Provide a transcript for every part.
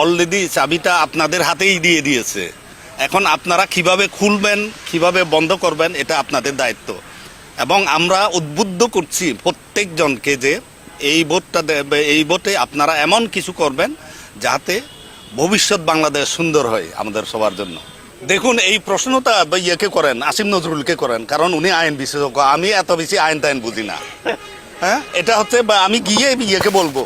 Already চাবিটা আপনাদের হাতেই দিয়ে দিয়েছে। এখন আপনারা কীভাবে খুলবেন, কীভাবে বন্ধ করবেন, এটা আপনাদের দায়িত্ব। এবং আমরা উদ্বুদ্ধ করছি প্রত্যেকজনকে যে এই ভোটটা এই ভোটে আপনারা এমন কিছু করবেন যাতে ভবিষ্যৎ বাংলাদেশ সুন্দর হয় আমাদের সবার জন্য। দেখুন, এই প্রশ্নটা ইয়েকে করেন? আসিম নজরুলকে করেন। কারণ উনি আইন বিশেষজ্ঞ। আমি এত বেশি আইন টাইন বুঝি না। হ্যাঁ? এটা হচ্ছে বা আমি গিয়ে ইয়েকে বলব।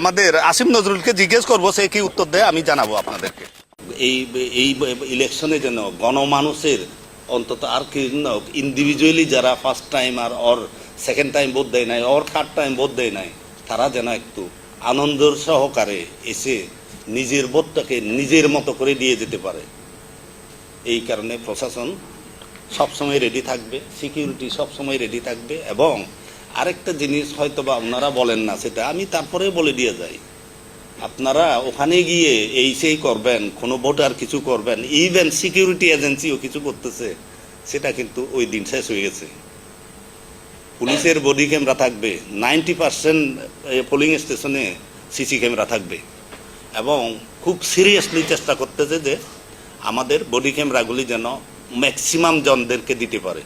আমাদের আসিম নজরুলকে জিজ্ঞেস করব, সে কি উত্তর দেয়, আমি জানাব আপনাদেরকে। এই এই ইলেকশনে যেন গণমানুষের অন্তত আর কি ইন্ডিভিজুয়ালি যারা ফার্স্ট টাইম আর অর সেকেন্ড টাইম ভোট দেয় নাই অর থার্ড টাইম ভোট দেয় নাই, তারা যেন একটু আনন্দের সহকারে এসে নিজের ভোটটাকে নিজের মতো করে দিয়ে যেতে পারে। এই কারণে প্রশাসন সবসময় রেডি থাকবে সিকিউরিটি সবসময় রেডি থাকবে এবং আরেকটা জিনিস হয়তো বা আপনারা বলেন না, সেটা আমি তারপরে বলে দিয়ে যাই। আপনারা ওখানে গিয়ে এই সেই করবেন, কোনো ভোটার কিছু করবেন ইভেন সিকিউরিটি এজেন্সিও কিছু করতেছে, সেটা কিন্তু ওই দিন শেষ হয়ে গেছে। পুলিশের বডি ক্যামেরা থাকবে নাইনটি পার্সেন্ট পোলিং স্টেশনে সিসি ক্যামেরা থাকবে। এবং খুব সিরিয়াসলি চেষ্টা করতেছে যে আমাদের বডি ক্যামেরাগুলি যেন ম্যাক্সিমাম জনদেরকে দিতে পারে।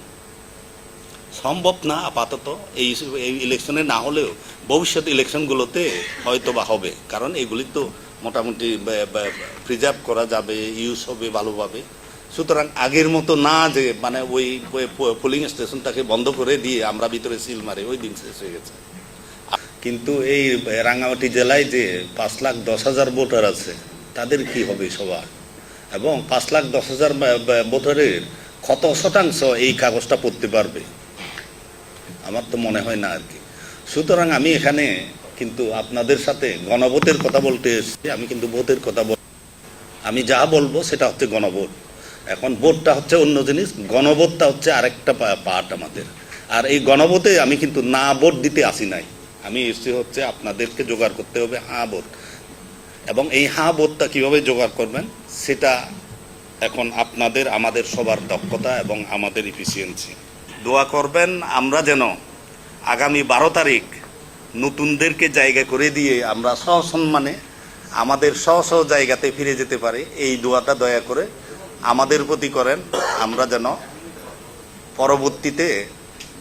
সম্ভব না আপাতত এই এই ইলেকশনে না হলেও ভবিষ্যৎ ইলেকশনগুলোতে হয়তো বা হবে। কারণ এগুলি তো মোটামুটি প্রিজার্ভ করা যাবে ইউজ হবে ভালোভাবে। সুতরাং আগের মতো না যে মানে ওই পোলিং স্টেশনটাকে বন্ধ করে দিয়ে আমরা ভিতরে সিল মারি, ওই দিন শেষ হয়ে গেছে। কিন্তু এই রাঙ্গামাটি জেলায় যে পাঁচ লাখ দশ হাজার ভোটার আছে, তাদের কি হবে সবার এবং পাঁচ লাখ দশ হাজার ভোটারের কত শতাংশ এই কাগজটা পড়তে পারবে? আমার তো মনে হয় না আর কি। সুতরাং আমি এখানে কিন্তু আপনাদের সাথে গণভোটের কথা বলতে এসেছি, আমি কিন্তু ভোটের কথা বল আমি যা বলব সেটা হচ্ছে গণভোট। এখন ভোটটা হচ্ছে অন্য জিনিস, গণভোটটা হচ্ছে আরেকটা পার্ট আমাদের। আর এই গণভোটে আমি কিন্তু না ভোট দিতে আসি নাই। আমি এসেছি হচ্ছে আপনাদেরকে জোগাড় করতে হবে হ্যাঁ ভোট। এবং এই হ্যাঁ ভোটটা কীভাবে জোগাড় করবেন, সেটা এখন আপনাদের, আমাদের সবার দক্ষতা এবং আমাদের ইফিসিয়েন্সি দোয়া করবেন, আমরা যেন আগামী বারো তারিখ নতুনদেরকে জায়গা করে দিয়ে আমরা সসম্মানে আমাদের স্ব স্ব জায়গাতে ফিরে যেতে পারি। এই দোয়াটা দয়া করে আমাদের প্রতি করেন। আমরা যেন পরবর্তীতে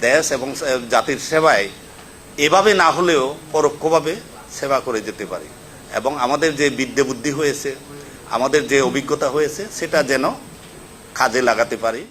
দেশ এবং জাতির সেবায় এভাবে না হলেও পরোক্ষভাবে সেবা করে যেতে পারি। এবং আমাদের যে বিদ্যে বুদ্ধি হয়েছে, আমাদের যে অভিজ্ঞতা হয়েছে, সেটা যেন কাজে লাগাতে পারি।